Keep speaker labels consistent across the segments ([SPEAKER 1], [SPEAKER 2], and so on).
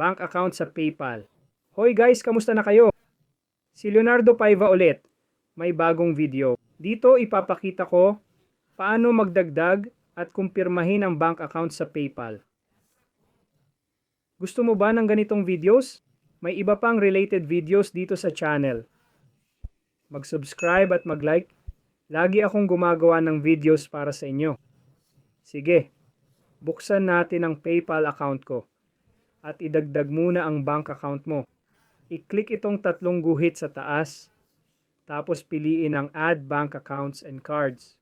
[SPEAKER 1] bank account sa PayPal. Hoy guys, kamusta na kayo? Si Leonardo Paiva ulit. May bagong video. Dito ipapakita ko paano magdagdag at kumpirmahin ang bank account sa PayPal. Gusto mo ba ng ganitong videos? May iba pang related videos dito sa channel. Mag-subscribe at mag-like. Lagi akong gumagawa ng videos para sa inyo. Sige, buksan natin ang PayPal account ko at idagdag muna ang bank account mo. I-click itong tatlong guhit sa taas, tapos piliin ang Add Bank Accounts and Cards.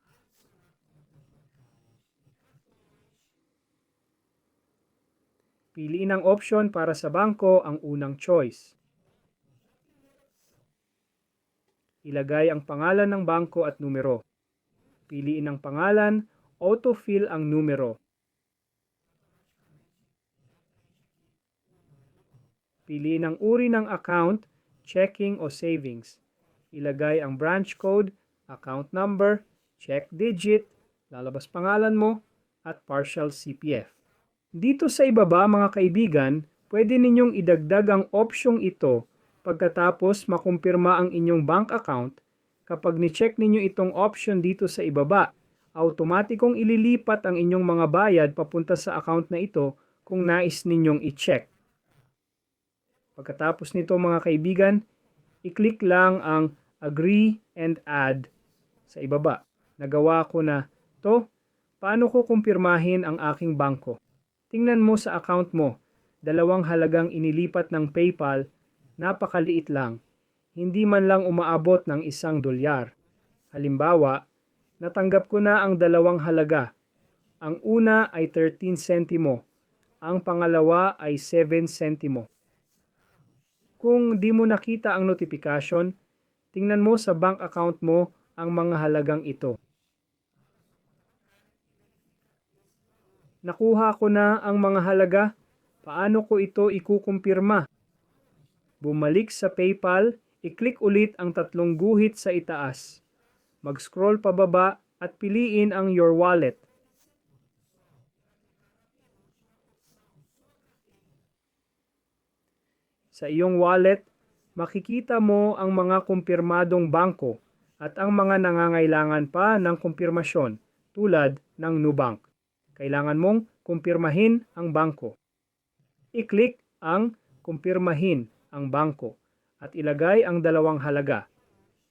[SPEAKER 1] Piliin ang option para sa bangko ang unang choice. Ilagay ang pangalan ng bangko at numero. Piliin ang pangalan, autofill ang numero. Piliin ang uri ng account, checking o savings. Ilagay ang branch code, account number, check digit, lalabas pangalan mo, at partial CPF. Dito sa ibaba mga kaibigan, pwede ninyong idagdag ang opsyong ito pagkatapos makumpirma ang inyong bank account. Kapag ni-check ninyo itong option dito sa ibaba, automatikong ililipat ang inyong mga bayad papunta sa account na ito kung nais ninyong i-check. Pagkatapos nito mga kaibigan, i-click lang ang agree and add sa ibaba. Nagawa ko na to. Paano ko kumpirmahin ang aking bangko? Tingnan mo sa account mo, dalawang halagang inilipat ng PayPal, napakaliit lang. Hindi man lang umaabot ng isang dolyar. Halimbawa, natanggap ko na ang dalawang halaga. Ang una ay 13 sentimo, ang pangalawa ay 7 sentimo. Kung di mo nakita ang notification, tingnan mo sa bank account mo ang mga halagang ito. Nakuha ko na ang mga halaga. Paano ko ito ikukumpirma? Bumalik sa PayPal, i-click ulit ang tatlong guhit sa itaas. Mag-scroll pababa at piliin ang Your Wallet. Sa iyong wallet, makikita mo ang mga kumpirmadong bangko at ang mga nangangailangan pa ng kumpirmasyon tulad ng Nubank. Kailangan mong kumpirmahin ang bangko. I-click ang kumpirmahin ang bangko at ilagay ang dalawang halaga,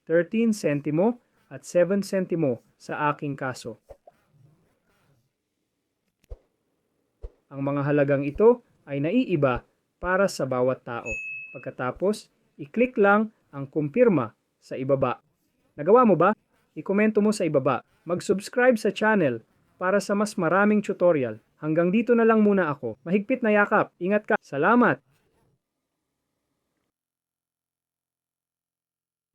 [SPEAKER 1] 13 sentimo at 7 sentimo sa aking kaso. Ang mga halagang ito ay naiiba para sa bawat tao. Pagkatapos, i-click lang ang kumpirma sa ibaba. Nagawa mo ba? I-komento mo sa ibaba. Mag-subscribe sa channel para sa mas maraming tutorial. Hanggang dito na lang muna ako. Mahigpit na yakap. Ingat ka. Salamat!